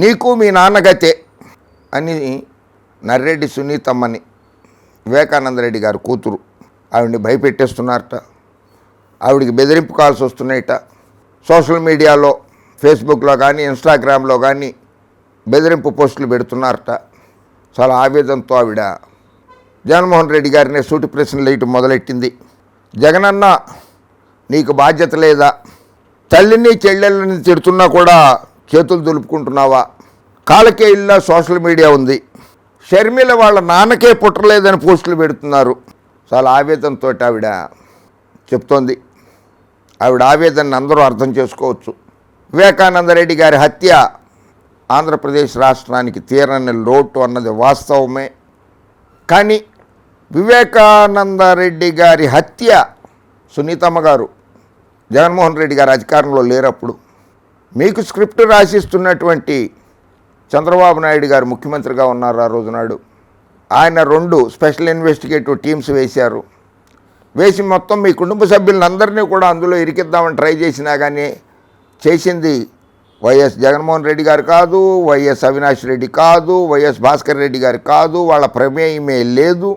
నీకు మీ నాన్నగతే అని నర్రెడ్డి సునీతమ్మని వివేకానందరెడ్డి గారు కూతురు ఆవిడని భయపెట్టేస్తున్నారట. ఆవిడికి బెదిరింపు కాల్స్ వస్తున్నాయట. సోషల్ మీడియాలో ఫేస్బుక్లో కానీ ఇన్స్టాగ్రామ్లో కానీ బెదిరింపు పోస్టులు పెడుతున్నారట. చాలా ఆవేదంతో ఆవిడ జగన్మోహన్ రెడ్డి గారిని సూటి ప్రశ్నలు వేయటం మొదలెట్టింది. జగనన్న నీకు బాధ్యత లేదా? తల్లిని చెల్లెళ్ళని తిడుతున్నా కూడా చేతులు దులుపుకుంటున్నావా? కాలకే ఇల్లా సోషల్ మీడియా ఉంది. షర్మిల వాళ్ళ నాన్నకే పుట్టలేదని పోస్టులు పెడుతున్నారు. చాలా ఆవేదనతో ఆవిడ చెప్తోంది. ఆవిడ ఆవేదనని అందరూ అర్థం చేసుకోవచ్చు. వివేకానందరెడ్డి గారి హత్య ఆంధ్రప్రదేశ్ రాష్ట్రానికి తీరని లోటు అన్నది వాస్తవమే. కానీ వివేకానందరెడ్డి గారి హత్య సునీతమ్మ గారు జగన్మోహన్ రెడ్డి గారు అధికారంలో లేరప్పుడు మీకు స్క్రిప్ట్ రాసిస్తున్నటువంటి చంద్రబాబు నాయుడు గారు ముఖ్యమంత్రిగా ఉన్నారు ఆ రోజునాడు ఆయన రెండు స్పెషల్ ఇన్వెస్టిగేటివ్ టీమ్స్ వేశారు. వేసి మొత్తం మీ కుటుంబ సభ్యులందరినీ కూడా అందులో ఇరికిద్దామని ట్రై చేసినా కానీ చేసింది వైఎస్ జగన్మోహన్ రెడ్డి గారు కాదు వైఎస్ అవినాష్ రెడ్డి కాదు వైఎస్ భాస్కర్ రెడ్డి గారు కాదు వాళ్ళ ప్రమేయమే లేదు.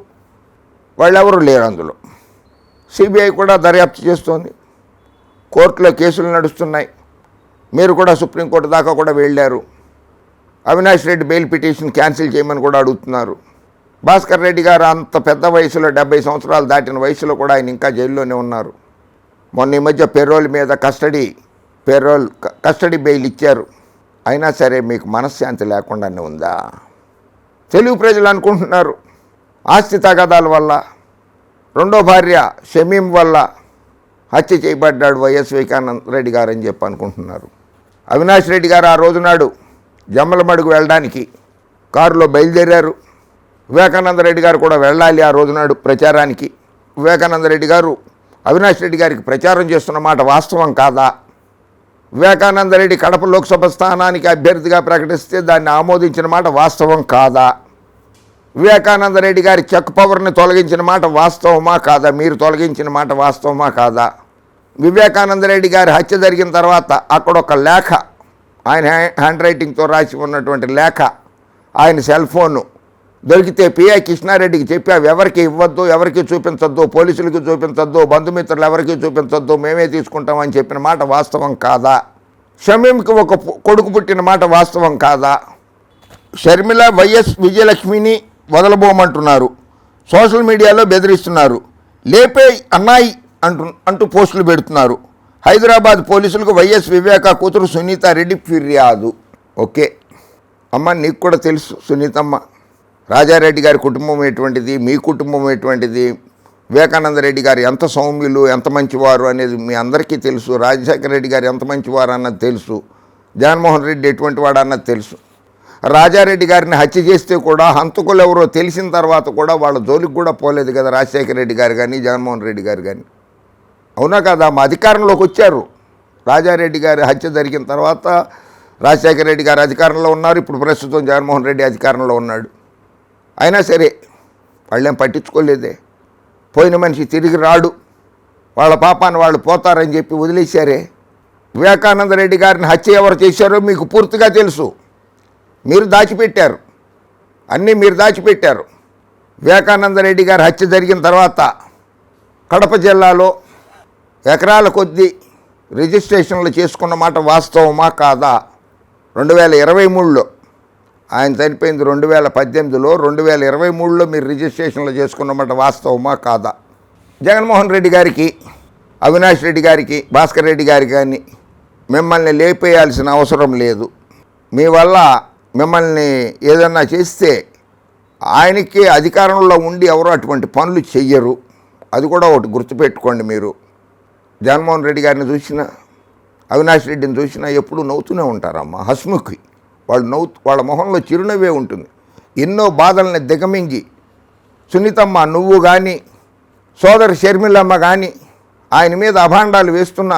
వాళ్ళెవరూ లేరు అందులో. సిబిఐ కూడా దర్యాప్తు చేస్తోంది. కోర్టులో కేసులు నడుస్తున్నాయి. మీరు కూడా సుప్రీంకోర్టు దాకా కూడా వెళ్ళారు. Avinash Reddy bail petition cancel చేయమని కూడా అడుగుతున్నారు. భాస్కర్ రెడ్డి గారు అంత పెద్ద వయసులో డెబ్బై సంవత్సరాలు దాటిన వయసులో కూడా ఆయన ఇంకా జైల్లోనే ఉన్నారు. మొన్న ఈ మధ్య పెరోల్ మీద కస్టడీ పెరోల్ కస్టడీ బెయిల్ ఇచ్చారు. అయినా సరే మీకు మనశ్శాంతి లేకుండానే ఉందా? తెలుగు ప్రజలు అనుకుంటున్నారు. ఆస్తి తగాదాల వల్ల రెండో భార్య షమీం వల్ల హత్య చేయబడ్డాడు వైఎస్ వివేకానంద రెడ్డి గారు అని చెప్పి అనుకుంటున్నారు. అవినాష్ రెడ్డి గారు ఆ రోజునాడు జమ్మలమడుగు వెళ్ళడానికి కారులో బయలుదేరారు. వివేకానంద రెడ్డి గారు కూడా వెళ్ళాలి ఆ రోజునాడు ప్రచారానికి. వివేకానంద రెడ్డి గారు అవినాష్ రెడ్డి గారికి ప్రచారం చేస్తున్న మాట వాస్తవం కాదా? వివేకానంద రెడ్డి కడప లోక్సభ స్థానానికి అభ్యర్థిగా ప్రకటిస్తే దాన్ని ఆమోదించిన మాట వాస్తవం కాదా? వివేకానంద రెడ్డి గారి చెక్ పవర్ని తొలగించిన మాట వాస్తవమా కాదా? మీరు తొలగించిన మాట వాస్తవమా కాదా? వివేకానంద రెడ్డి గారి హత్య జరిగిన తర్వాత అక్కడ ఒక లేఖ ఆయన హ్యాండ్ రైటింగ్తో రాసి ఉన్నటువంటి లేఖ. ఆయన సెల్ ఫోను. దొరికితే పిఐ కృష్ణారెడ్డికి చెప్పి అవి ఎవరికి ఇవ్వద్దు ఎవరికి చూపించొద్దు పోలీసులకి చూపించొద్దు బంధుమిత్రులు ఎవరికి చూపించొద్దు మేమే తీసుకుంటామని చెప్పిన మాట వాస్తవం కాదా? షమీంకి ఒక కొడుకు పుట్టిన మాట వాస్తవం కాదా? షర్మిల వైఎస్ విజయలక్ష్మిని వదలబోమంటున్నారు. సోషల్ మీడియాలో బెదిరిస్తున్నారు. లేపే అన్నాయి అంటు అంటూ పోస్టులు పెడుతున్నారు. హైదరాబాద్ పోలీసులకు వైఎస్ వివేక కూతురు సునీత రెడ్డి ఫిర్యాదు. ఓకే. అమ్మ నీకు కూడా తెలుసు సునీతమ్మ. రాజారెడ్డి గారి కుటుంబం ఎటువంటిది? మీ కుటుంబం ఎటువంటిది? వివేకానంద రెడ్డి గారు ఎంత సౌమ్యులు ఎంత మంచివారు అనేది మీ అందరికీ తెలుసు. రాజశేఖర రెడ్డి గారు ఎంత మంచివారు అన్నది తెలుసు. జగన్మోహన్ రెడ్డి ఎటువంటి వాడు అన్నది తెలుసు. రాజారెడ్డి గారిని హత్య చేస్తే కూడా హంతకులు ఎవరో తెలిసిన తర్వాత కూడా వాళ్ళ జోలికి కూడా పోలేదు కదా రాజశేఖర రెడ్డి గారు కానీ జగన్మోహన్ రెడ్డి గారు కానీ అవునా కదా? మా అధికారంలోకి వచ్చారు. రాజారెడ్డి గారి హత్య జరిగిన తర్వాత రాజశేఖర రెడ్డి గారు అధికారంలో ఉన్నారు. ఇప్పుడు ప్రస్తుతం జగన్మోహన్ రెడ్డి అధికారంలో ఉన్నాడు. అయినా సరే వాళ్ళేం పట్టించుకోలేదే. పోయిన మనిషి తిరిగి రాడు. వాళ్ళ పాపాన్ని వాళ్ళు పోతారని చెప్పి వదిలేశారే. వివేకానంద రెడ్డి గారిని హత్య ఎవరు చేశారో మీకు పూర్తిగా తెలుసు. మీరు దాచిపెట్టారు. అన్నీ మీరు దాచిపెట్టారు. వివేకానంద రెడ్డి గారి హత్య జరిగిన తర్వాత కడప జిల్లాలో ఎకరాల కొద్దీ రిజిస్ట్రేషన్లు చేసుకున్న మాట వాస్తవమా కాదా? రెండు వేల ఇరవై మూడులో ఆయన చనిపోయింది రెండు వేల పద్దెనిమిదిలో. రెండు వేల ఇరవై మూడులో మీరు రిజిస్ట్రేషన్లు చేసుకున్నమాట వాస్తవమా కాదా? జగన్మోహన్ రెడ్డి గారికి అవినాష్ రెడ్డి గారికి భాస్కర్ రెడ్డి గారికి కానీ మిమ్మల్ని లేపేయాల్సిన అవసరం లేదు. మీ వల్ల మిమ్మల్ని ఏదన్నా చేస్తే ఆయనకి అధికారంలో ఉండి ఎవరు అటువంటి పనులు చెయ్యరు. అది కూడా ఒకటి గుర్తుపెట్టుకోండి మీరు. జగన్మోహన్ రెడ్డి గారిని చూసినా అవినాష్ రెడ్డిని చూసినా ఎప్పుడూ నవ్వుతూనే ఉంటారమ్మా హస్ముఖి వాళ్ళు నవ్వు వాళ్ళ మొహంలో చిరునవ్వే ఉంటుంది. ఎన్నో బాధల్ని దిగమింగి సునీతమ్మ నువ్వు కానీ సోదరి షర్మిలమ్మ కానీ ఆయన మీద అభాండాలు వేస్తున్నా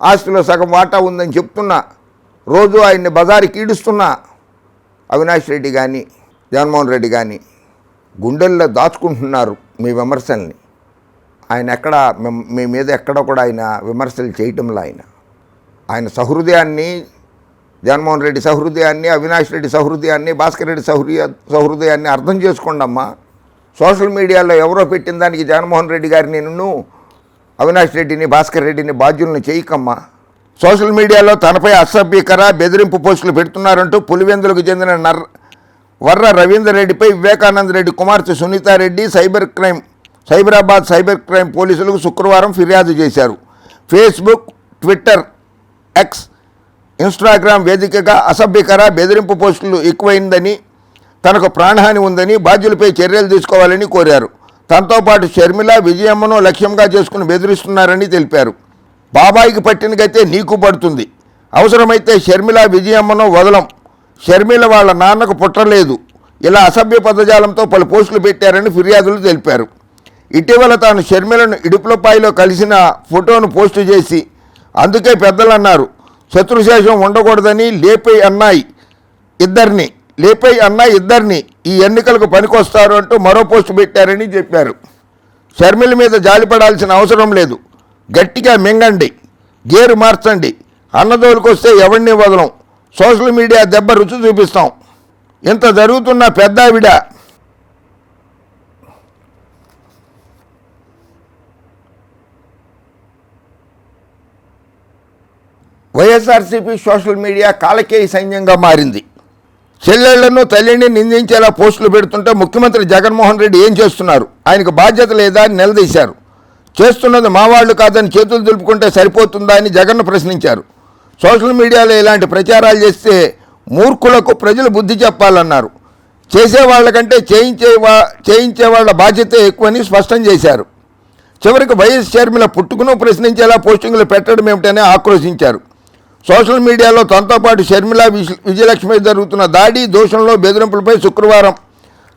ఆస్తిలో సగం వాటా ఉందని చెప్తున్నా రోజు ఆయన్ని బజారుకి ఈడుస్తున్నా అవినాష్ రెడ్డి కానీ జగన్మోహన్ రెడ్డి కానీ గుండెల్లో దాచుకుంటున్నారు మీ విమర్శల్ని. ఆయన ఎక్కడ మీ మీద ఎక్కడ కూడా ఆయన విమర్శలు చేయటంలో ఆయన. ఆయన సహృదయాన్ని జగన్మోహన్ రెడ్డి సహృదయాన్ని అవినాష్ రెడ్డి సహృదయాన్ని భాస్కర్ రెడ్డి సహృదయ సహృదయాన్ని అర్థం చేసుకోండి అమ్మా సోషల్ మీడియాలో ఎవరో పెట్టిన దానికి జగన్మోహన్ రెడ్డి గారిని నిన్ను అవినాష్ రెడ్డిని భాస్కర్ రెడ్డిని బాధ్యులను చేయకమ్మా. సోషల్ మీడియాలో తనపై అసభ్యకర బెదిరింపు పోస్టులు పెడుతున్నారంటూ పులివెందులకు చెందిన నర్ వర్ర రవీందర్ రెడ్డిపై వివేకానంద రెడ్డి కుమార్తె Sunitha Reddy cyber crime Cyberabad cyber crime పోలీసులకు శుక్రవారం ఫిర్యాదు చేశారు. ఫేస్బుక్ ట్విట్టర్ ఎక్స్ ఇన్స్టాగ్రామ్ వేదికగా అసభ్యకర బెదిరింపు పోస్టులు ఎక్కువైందని తనకు ప్రాణహాని ఉందని బాధ్యులపై చర్యలు తీసుకోవాలని కోరారు. తనతో పాటు షర్మిల విజయమ్మను లక్ష్యంగా చేసుకుని బెదిరిస్తున్నారని తెలిపారు. బాబాయికి పట్టిన గతే నీకు పడుతుంది. అవసరమైతే షర్మిల విజయమ్మను వదలం. షర్మిల వాళ్ళ నాన్నకు పుట్టలేదు. ఇలా అసభ్య పదజాలంతో పలు పోస్టులు పెట్టారని ఫిర్యాదులు తెలిపారు. ఇటీవల తాను షర్మిలను ఇడుపులపాయిలో కలిసిన ఫోటోను పోస్టు చేసి అందుకే పెద్దలు అన్నారు శత్రుశేషం ఉండకూడదని లేపై అన్నాయి ఇద్దరిని లేపై అన్న ఇద్దరిని ఈ ఎన్నికలకు పనికొస్తారు అంటూ మరో పోస్టు పెట్టారని చెప్పారు. షర్మిల మీద జాలిపడాల్సిన అవసరం లేదు. గట్టిగా మింగండి గేరు మార్చండి. అన్నదోలుకొస్తే ఎవరిని వదలం? సోషల్ మీడియా దెబ్బ రుచి చూపిస్తాం. ఇంత జరుగుతున్న పెద్దావిడ వైఎస్ఆర్సీపీ సోషల్ మీడియా కాలకేయ సైన్యంగా మారింది. చెల్లెళ్ళను తల్లిని నిందించేలా పోస్టులు పెడుతుంటే ముఖ్యమంత్రి జగన్మోహన్ రెడ్డి ఏం చేస్తున్నారు? ఆయనకు బాధ్యత లేదా అని నిలదీశారు. చేస్తున్నది మా వాళ్ళు కాదని చేతులు దులుపుకుంటే సరిపోతుందా అని జగన్ను ప్రశ్నించారు. సోషల్ మీడియాలో ఇలాంటి ప్రచారాలు చేస్తే మూర్ఖులకు ప్రజలు బుద్ధి చెప్పాలన్నారు. చేసే వాళ్ళకంటే చేయించే వా చేయించే వాళ్ళ బాధ్యత ఎక్కువని స్పష్టం చేశారు. చివరికి వైఎస్ షర్మిల పుట్టుకును ప్రశ్నించేలా పోస్టింగులు పెట్టడం ఏమిటని ఆక్రోశించారు. సోషల్ మీడియాలో తనతో పాటు షర్మిల విజయలక్ష్మి జరుగుతున్న దాడి దోషంలో బెదిరింపులపై శుక్రవారం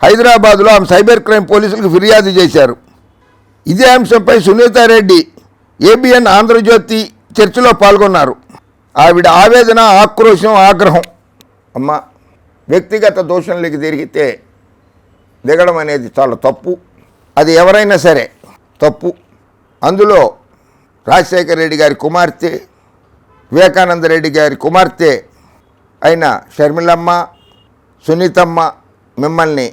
హైదరాబాద్లో ఆమె సైబర్ క్రైమ్ పోలీసులకు ఫిర్యాదు చేశారు. ఇదే అంశంపై సునీతారెడ్డి ఏబిఎన్ ఆంధ్రజ్యోతి చర్చలో పాల్గొన్నారు. ఆవిడ ఆవేదన ఆక్రోశం ఆగ్రహం. అమ్మ వ్యక్తిగత దోషంలోకి తిరిగితే దిగడం అనేది చాలా తప్పు. అది ఎవరైనా సరే తప్పు. అందులో రాజశేఖర రెడ్డి గారి కుమార్తె వివేకానంద రెడ్డి గారి కుమార్తె అయిన షర్మిలమ్మ సునీతమ్మ మిమ్మల్ని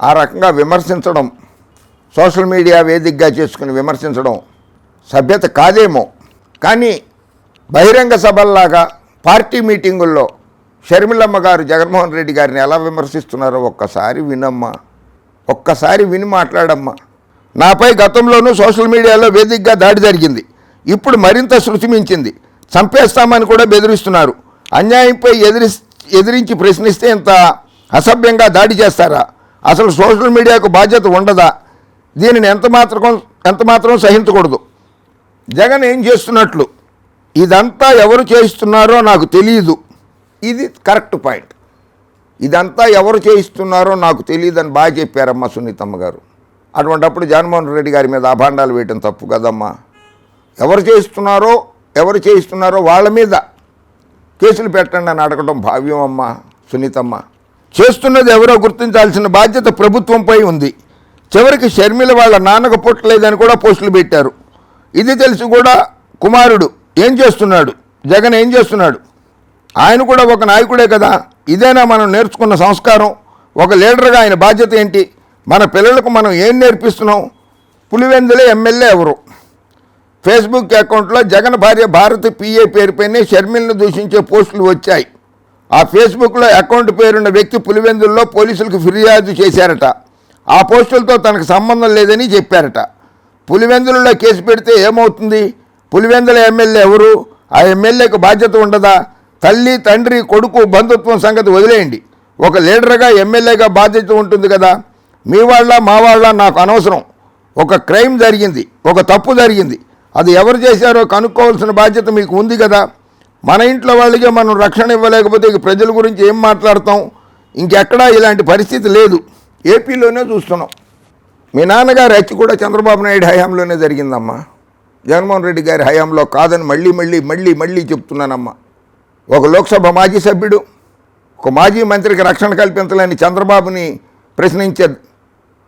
ఆ రకంగా విమర్శించడం సోషల్ మీడియా వేదికగా చేసుకుని విమర్శించడం సభ్యత కాదేమో. కానీ బహిరంగ సభల్లాగా పార్టీ మీటింగుల్లో షర్మిలమ్మ గారు జగన్మోహన్ రెడ్డి గారిని ఎలా విమర్శిస్తున్నారో ఒక్కసారి వినమ్మా. ఒక్కసారి విని మాట్లాడమ్మా. నాపై గతంలోనూ సోషల్ మీడియాలో వేదికగా దాడి జరిగింది. ఇప్పుడు మరింత శృతిమించింది చంపేస్తామని కూడా బెదిరిస్తున్నారు. అన్యాయంపై ఎదిరి ఎదిరించి ప్రశ్నిస్తే ఇంత అసభ్యంగా దాడి చేస్తారా? అసలు సోషల్ మీడియాకు బాధ్యత ఉండదా? దీనిని ఎంత మాత్రం ఎంత మాత్రం సహించకూడదు. జగన్ ఏం చేస్తున్నట్లు? ఇదంతా ఎవరు చేయిస్తున్నారో నాకు తెలియదు ఇది కరెక్ట్ పాయింట్. ఇదంతా ఎవరు చేయిస్తున్నారో నాకు తెలియదని బాగా చెప్పారమ్మా సునీతమ్మ గారు. అటువంటప్పుడు జగన్మోహన్ రెడ్డి గారి మీద అభాండాలు వేయటం తప్పు కదమ్మా. ఎవరు చేయిస్తున్నారో ఎవరు చేయిస్తున్నారో వాళ్ళ మీద కేసులు పెట్టండి అని అడగడం భావ్యం అమ్మ సునీతమ్మ. చేస్తున్నది ఎవరో గుర్తించాల్సిన బాధ్యత ప్రభుత్వంపై ఉంది. చివరికి షర్మిల వాళ్ళ నాన్నకు పుట్టలేదని కూడా పోస్టులు పెట్టారు. ఇది తెలిసి కూడా కుమారుడు ఏం చేస్తున్నాడు? జగన్ ఏం చేస్తున్నాడు? ఆయన కూడా ఒక నాయకుడే కదా. ఇదేనా మనం నేర్చుకున్న సంస్కారం? ఒక లీడర్గా ఆయన బాధ్యత ఏంటి? మన పిల్లలకు మనం ఏం నేర్పిస్తున్నాం? పులివెందులే ఎమ్మెల్యే ఎవరు? ఫేస్బుక్ అకౌంట్లో జగన్ భార్య భారతి పిఏ పేరుపైనే షర్మిలను దూషించే పోస్టులు వచ్చాయి. ఆ ఫేస్బుక్లో అకౌంట్ పేరున్న వ్యక్తి పులివెందుల్లో పోలీసులకు ఫిర్యాదు చేశారట. ఆ పోస్టులతో తనకు సంబంధం లేదని చెప్పారట. పులివెందులలో కేసు పెడితే ఏమవుతుంది? పులివెందుల ఎమ్మెల్యే ఎవరు? ఆ ఎమ్మెల్యేకు బాధ్యత ఉండదా? తల్లి తండ్రి కొడుకు బంధుత్వం సంగతి వదిలేయండి. ఒక లీడర్గా ఎమ్మెల్యేగా బాధ్యత ఉంటుంది కదా. మీ వాళ్ళ మా వాళ్ళ నాకు అనవసరం. ఒక క్రైమ్ జరిగింది. ఒక తప్పు జరిగింది. అది ఎవరు చేశారో కనుక్కోవాల్సిన బాధ్యత మీకు ఉంది కదా. మన ఇంట్లో వాళ్ళకే మనం రక్షణ ఇవ్వలేకపోతే ఇక ప్రజల గురించి ఏం మాట్లాడతాం? ఇంకెక్కడా ఇలాంటి పరిస్థితి లేదు. ఏపీలోనే చూస్తున్నాం. మీ నాన్నగారు హత్య కూడా చంద్రబాబు నాయుడు హయాంలోనే జరిగిందమ్మా. జగన్మోహన్ రెడ్డి గారి హయాంలో కాదని మళ్ళీ మళ్ళీ మళ్ళీ మళ్ళీ చెప్తున్నానమ్మా. ఒక లోక్సభ మాజీ సభ్యుడు ఒక మాజీ మంత్రికి రక్షణ కల్పించాలని చంద్రబాబుని ప్రశ్నించే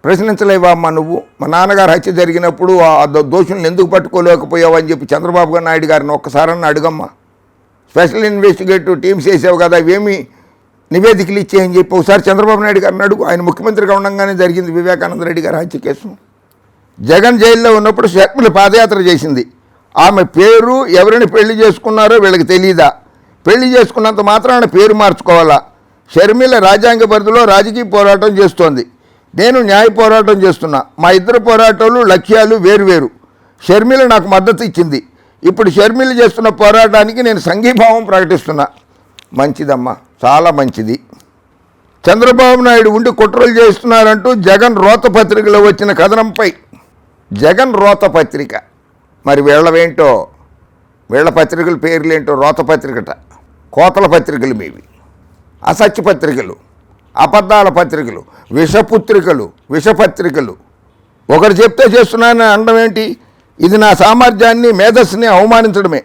ప్రశ్నించలేవామ్మా నువ్వు. మా నాన్నగారు హత్య జరిగినప్పుడు ఆ దోషులను ఎందుకు పట్టుకోలేకపోయావు అని చెప్పి చంద్రబాబు నాయుడు గారిని ఒక్కసారన్నా అడుగమ్మా. స్పెషల్ ఇన్వెస్టిగేటివ్ టీమ్స్ వేసావు కదా ఇవేమి నివేదికలు ఇచ్చేయని చెప్పి ఒకసారి చంద్రబాబు నాయుడు గారిని అడుగు. ఆయన ముఖ్యమంత్రిగా ఉండగానే జరిగింది వివేకానంద రెడ్డి గారి హత్య కేసు. జగన్ జైల్లో ఉన్నప్పుడు షర్మిల పాదయాత్ర చేసింది. ఆమె పేరు ఎవరిని పెళ్ళి చేసుకున్నారో వీళ్ళకి తెలియదా పెళ్ళి చేసుకున్నంత మాత్రాన పేరు మార్చుకోవాలా? షర్మిల రాజ్యాంగ పరిధిలో రాజకీయ పోరాటం చేస్తోంది. నేను న్యాయ పోరాటం చేస్తున్నా. మా ఇద్దరు పోరాటాలు లక్ష్యాలు వేరువేరు. షర్మిల నాకు మద్దతు ఇచ్చింది. ఇప్పుడు షర్మిల చేస్తున్న పోరాటానికి నేను సంఘీభావం ప్రకటిస్తున్నా. మంచిదమ్మా. చాలా మంచిది. చంద్రబాబు నాయుడు ఉండి కుట్రలు చేస్తున్నారంటూ జగన్ రోత పత్రికలో వచ్చిన కథనంపై. జగన్ రోత పత్రిక మరి వీళ్ళవేంటో వీళ్ళ పత్రికల పేర్లేంటో? రోత పత్రికట కోతల పత్రికలు మీవి. అసత్య పత్రికలు. అబద్ధాల పత్రికలు విషపుత్రికలు విషపత్రికలు. ఒకరు చెప్తే చేస్తున్నానని అనడం ఏంటి? ఇది నా సామర్థ్యాన్ని మేధస్సుని అవమానించడమే.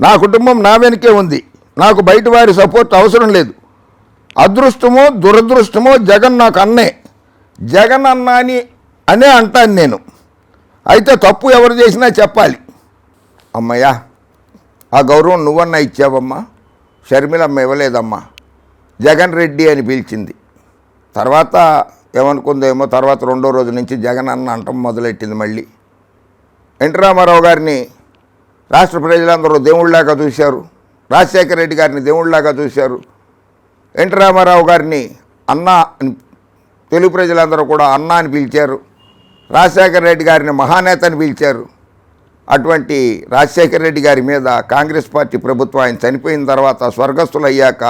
నా కుటుంబం నా వెనుకే ఉంది. నాకు బయట వారి సపోర్ట్ అవసరం లేదు. అదృష్టమో దురదృష్టమో జగన్ నాకు అన్నే. జగన్ అన్న అని అనే అంటాను నేను. అయితే తప్పు ఎవరు చేసినా చెప్పాలి. అమ్మయ్యా ఆ గౌరవం నువ్వన్నా ఇచ్చావమ్మా? షర్మిలమ్మ ఇవ్వలేదమ్మా. జగన్ రెడ్డి అని పిలిచింది. తర్వాత ఏమనుకుందేమో తర్వాత రెండో రోజు నుంచి జగన్ అన్న అంటం మొదలెట్టింది మళ్ళీ. ఎన్టీ రామారావు గారిని రాష్ట్ర ప్రజలందరూ దేవుళ్ళలాగా చూశారు. రాజశేఖర రెడ్డి గారిని దేవుళ్ళలాగా చూశారు. ఎన్టీ రామారావు గారిని అన్నా అని తెలుగు ప్రజలందరూ కూడా అన్నా అని పిలిచారు. రాజశేఖర రెడ్డి గారిని మహానేత అని పిలిచారు. అటువంటి రాజశేఖర రెడ్డి గారి మీద కాంగ్రెస్ పార్టీ ప్రభుత్వం ఆయన చనిపోయిన తర్వాత స్వర్గస్థులయ్యాక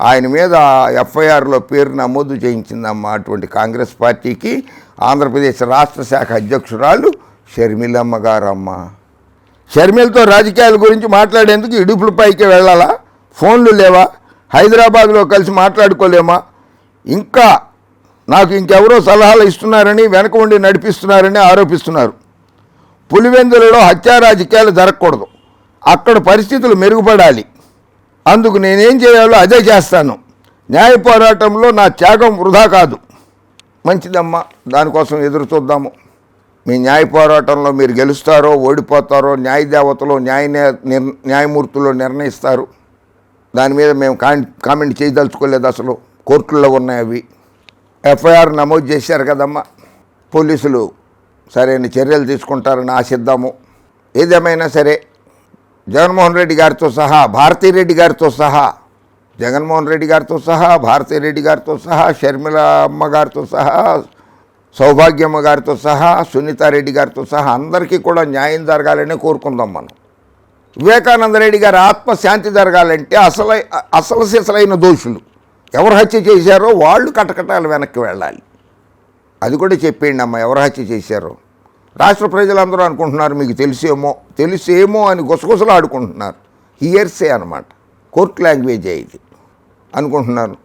ఆయన మీద ఎఫ్ఐఆర్లో పేరు నమోదు చేయించిందమ్మా. అటువంటి కాంగ్రెస్ పార్టీకి ఆంధ్రప్రదేశ్ రాష్ట్ర శాఖ అధ్యక్షురాలు షర్మిలమ్మ గారమ్మ. షర్మిలతో రాజకీయాల గురించి మాట్లాడేందుకు ఇడుపుల పైకి వెళ్ళాలా? ఫోన్లు లేవా? హైదరాబాద్లో కలిసి మాట్లాడుకోలేమా? ఇంకా నాకు ఇంకెవరో సలహాలు ఇస్తున్నారని వెనక ఉండి నడిపిస్తున్నారని ఆరోపిస్తున్నారు. పులివెందులలో హత్యా రాజకీయాలు జరగకూడదు. అక్కడ పరిస్థితులు మెరుగుపడాలి. అందుకు నేనేం చేయాలో అదే చేస్తాను. న్యాయ పోరాటంలో నా త్యాగం వృధా కాదు. మంచిదమ్మా దానికోసం ఎదురు చూద్దాము. మీ న్యాయ పోరాటంలో మీరు గెలుస్తారో ఓడిపోతారో న్యాయ దేవతలు న్యాయ న్యాయమూర్తులు నిర్ణయిస్తారు. దాని మీద మేము కామెంట్ చేయదలుచుకోలేదు అసలు. కోర్టుల్లో ఉన్నాయి అవి. ఎఫ్ఐఆర్ నమోదు చేశారు కదమ్మా. పోలీసులు సరైన చర్యలు తీసుకుంటారని ఆశిద్దాము. ఏదేమైనా సరే జగన్మోహన్ రెడ్డి గారితో సహా భారతీరెడ్డి గారితో సహా జగన్మోహన్ రెడ్డి గారితో సహా భారతీరెడ్డి గారితో సహా షర్మిల అమ్మ గారితో సహా సౌభాగ్యమ్మ గారితో సహా సునీతారెడ్డి గారితో సహా అందరికీ కూడా న్యాయం జరగాలని కోరుకుందాం మనం. వివేకానంద రెడ్డి గారి ఆత్మశాంతి జరగాలంటే అసలై అసలు సిసలైన దోషులు ఎవరు హత్య చేశారో వాళ్ళు కటకటాలు వెనక్కి వెళ్ళాలి. అది కూడా చెప్పేయండి అమ్మ ఎవరు హత్య చేశారో. రాష్ట్ర ప్రజలందరూ అనుకుంటున్నారు మీకు తెలిసేమో తెలిసేమో అని గుసగుసలు ఆడుకుంటున్నారు హియర్సే అనమాట కోర్ట్ లాంగ్వేజ్ ఇది. అనుకుంటున్నారు.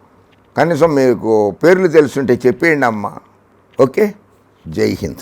కనీసం మీకు పేర్లు తెలుసుంటే చెప్పేయండి అమ్మ. ఓకే జై హింద్.